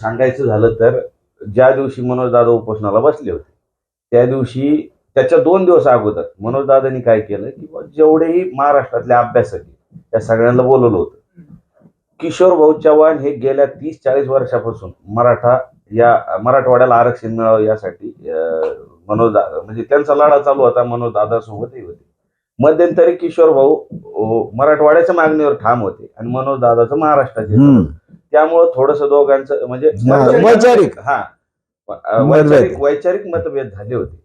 सांगायचं झालं तर ज्या दिवशी मनोज दादा उपोषणाला बसले होते त्या दिवशी त्याच्या दोन दिवस अगोदर मनोज दादांनी काय केलं की जेवढेही महाराष्ट्रातले अभ्यासक त्या सगळ्यांना बोलवलं होतं. किशोर भाऊ चव्हाण हे गेल्या तीस चाळीस वर्षापासून मराठा या मराठवाड्याला आरक्षण मिळावं यासाठी अं, मनोज दादा म्हणजे त्यांचा लढा चालू होता मनोज दादा सोबतही होते. मध्यंतरी किशोर भाऊ मराठवाड्याच्या मागणीवर ठाम होते आणि मनोज दादाचं महाराष्ट्राचे. त्यामुळं थोडस दोघांचं म्हणजे वैचारिक. हा. वैचारिक वैचारिक मतभेद झाले होते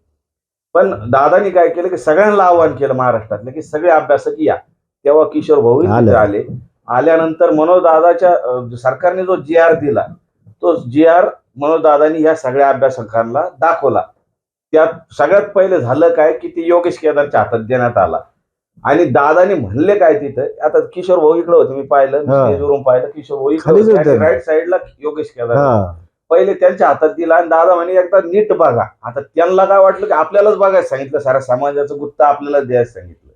पण दादानी काय केलं की सगळ्यांना आव्हान केलं महाराष्ट्रातलं की सगळे अभ्यासक या तेव्हा किशोर भाऊ आले. आल्यानंतर मनोज दादाच्या सरकारने जो जी आर दिला तो जी आर मनोज दादानी ह्या सगळ्या अभ्यासकांना दाखवला त्यात सगळ्यात पहिले झालं काय की ते योगेश केदारच्या हातात देण्यात आला आणि दादानी म्हणले काय तिथं? आता किशोर भाऊ इकडे होते मी पाहिलं. स्टेजवरून पाहिलं किशोर भाऊ इकडे. राईट साईडला योगेश केदार. हा. पहिले त्यांच्या हातात दिला आणि दादा म्हणे एकदा नीट बघा. आता त्यांना काय वाटलं की आपल्यालाच बघायला सांगितलं साऱ्या समाजाचं गुत्त आपल्याला द्यायला सांगितलं.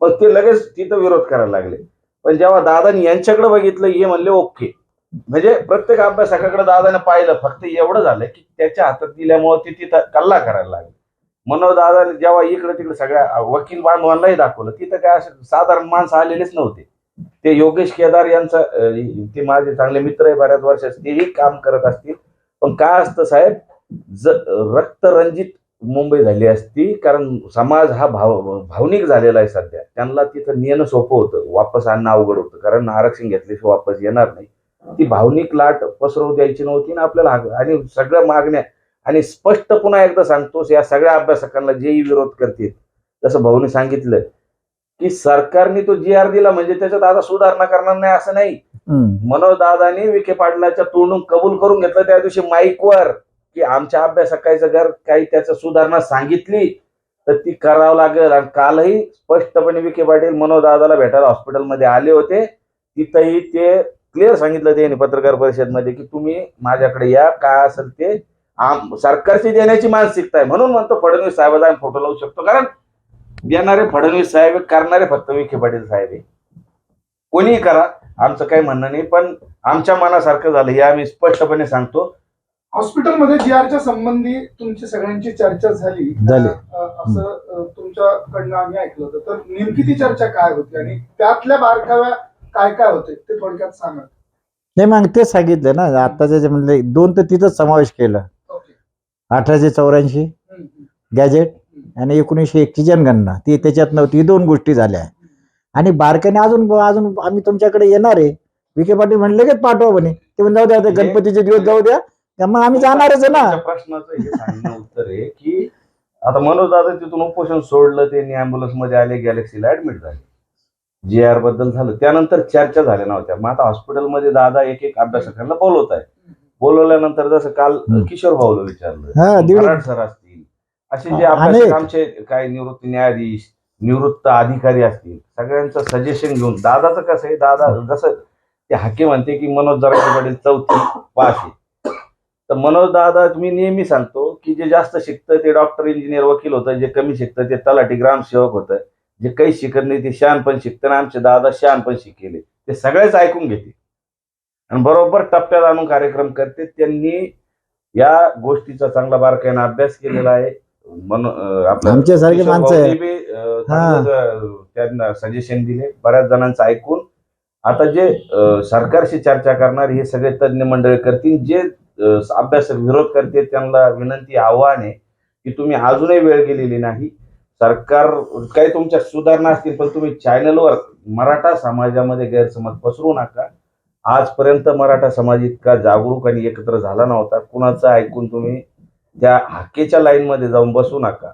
पण ते लगेच तिथं विरोध करायला लागले. पण जेव्हा दादानी यांच्याकडे बघितलं हे म्हणले ओके. म्हणजे प्रत्येक अभ्यासकाकडे दादाने पाहिलं फक्त एवढं झालं की त्याच्या हातात दिल्यामुळे ते तिथं कल्ला करायला लागले. मनोदादाने जेव्हा इकडे तिकडे सगळ्या वकील बांधवांनाही दाखवलं तिथं काय असं साधारण माणसं आलेलेच नव्हते. ते योगेश केदार यांचं ते माझे चांगले मित्र आहे बऱ्याच वर्षाचे तेही काम करत असतील. पण काय असतं साहेब ज रक्तरंजित मुंबई झाली असती कारण समाज हा भाव भावनिक झालेला आहे सध्या. त्यांना तिथं नेणं सोपं होतं वापस आणणं अवघड होतं कारण आरक्षण घेतल्याशिवाय वापस येणार नाही. ती भावनिक लाट पसरवू द्यायची नव्हती ना आपल्याला आणि सगळ्या मागण्या आणि स्पष्ट पुन्हा एकदा सांगतोस या सगळ्या अभ्यासकांना जेही विरोध करतील. जसं भाऊने सांगितलं की सरकारने तो जी आर दिला म्हणजे त्याच्यात आता सुधारणा करणार नाही असं नाही. हम्म. मनोज दादानी विखे पाटलाच्या तोंडून कबूल करून घेतलं त्या दिवशी माईकवर की आमच्या अभ्यासकाचं जर काही त्याचं सुधारणा सांगितली तर ती करावं लागेल. आणि कालही स्पष्टपणे विखे पाटील मनोज दादाला भेटायला हॉस्पिटलमध्ये आले होते. तिथंही ते क्लिअर सांगितलं त्यांनी पत्रकार परिषदमध्ये की तुम्ही माझ्याकडे या काय असेल ते आम- सरकारची देण्याची मानसिकता आहे. म्हणून म्हणतो फडणवीस साहेबांचा आम्ही फोटो लावू शकतो. कारण देणारे फडणवीस साहेब करणारे फक्त विखे पाटील साहेब आहे. कोणीही करा आमचं काही म्हणणं नाही. पण आमच्या मनासारखं झालं हे आम्ही स्पष्टपणे सांगतो. हॉस्पिटलमध्ये जी आरच्या संबंधी तुमची सगळ्यांची चर्चा झाली झाली. अ, असं अ, तुमच्याकडनं आम्ही ऐकलं होतं. तर नेमकी ती चर्चा काय होती आणि त्यातल्या बारकाव्या काय काय होते ते थोडक्यात सांगा. नाही मग तेच सांगितलं ना. आताच्या जे म्हणले दोन तर तिथंच समावेश केला. अठराशे चौऱ्याऐंशी. गॅजेट आणि एकोणीसशे एकची जनगणना. ती त्याच्यात नव्हती. ही दोन गोष्टी झाल्या. आणि बारकाने अजून अजून आम्ही तुमच्याकडे येणार आहे. विखे पाटील म्हणले की पाठवा म्हणे. ते म्हणजे जाऊ द्या ते गणपतीचे दिवस जाऊ द्या. मग आम्ही जाणारच आहे ना. प्रश्नाचं हे सांगणं उत्तर आहे की आता मनोज दादा तिथून उपोषण सोडलं त्यांनी अँब्युलन्समध्ये आले गॅलेक्सीला ऍडमिट झाले. जी आरबद्दल झालं. त्यानंतर चर्चा झाल्या नव्हत्या. मग आता हॉस्पिटलमध्ये दादा एक एक अभ्यासकांना बोलवत आहे बोलवल्यानंतर जसं काल. किशोर भाऊला हा, विचारलं दीड- कराड सर असतील असे जे अभ्यासक अनेक. आमचे काही निवृत्त न्यायाधीश निवृत्त अधिकारी असतील सगळ्यांचं सजेशन घेऊन दादाचं कसं आहे दादा जसं ते हाके म्हणते की मनोज जरांगे पाटील चौथी पास आहे तर मनोज दादा मी नेहमी सांगतो की जे जास्त शिकतं ते डॉक्टर इंजिनियर वकील होतं जे कमी शिकतं ते तलाठी ग्रामसेवक होतं जे काही शिकत नाही ते शान पण शिकतं आणि आमचे दादा शान पण शिकेले ते सगळेच ऐकून घेते आणि बरोबर टप्प्यात आणून कार्यक्रम करते. त्यांनी या गोष्टीचा चांगला बारकाईने अभ्यास केलेला आहे. आमच्यासारखे माणसं त्यांना सजेशन दिले. बऱ्याच जणांचं ऐकून. आता जे सरकारशी चर्चा करणार हे सगळे तज्ज्ञ मंडळी करतील. जे अं, अभ्यासक विरोध करते त्यांना विनंती आव्हान आहे की तुम्ही अजूनही वेळ गेलेली नाही. सरकार काही तुमच्या सुधारणा असतील पण तुम्ही चॅनलवर मराठा समाजामध्ये गैरसमज पसरू नका. आजपर्यंत मराठा समाज इतका जागरूक आणि एकत्र झाला नव्हता. कुणाचं ऐकून तुम्ही त्या हाकेच्या लाईनमध्ये जाऊन बसू नका.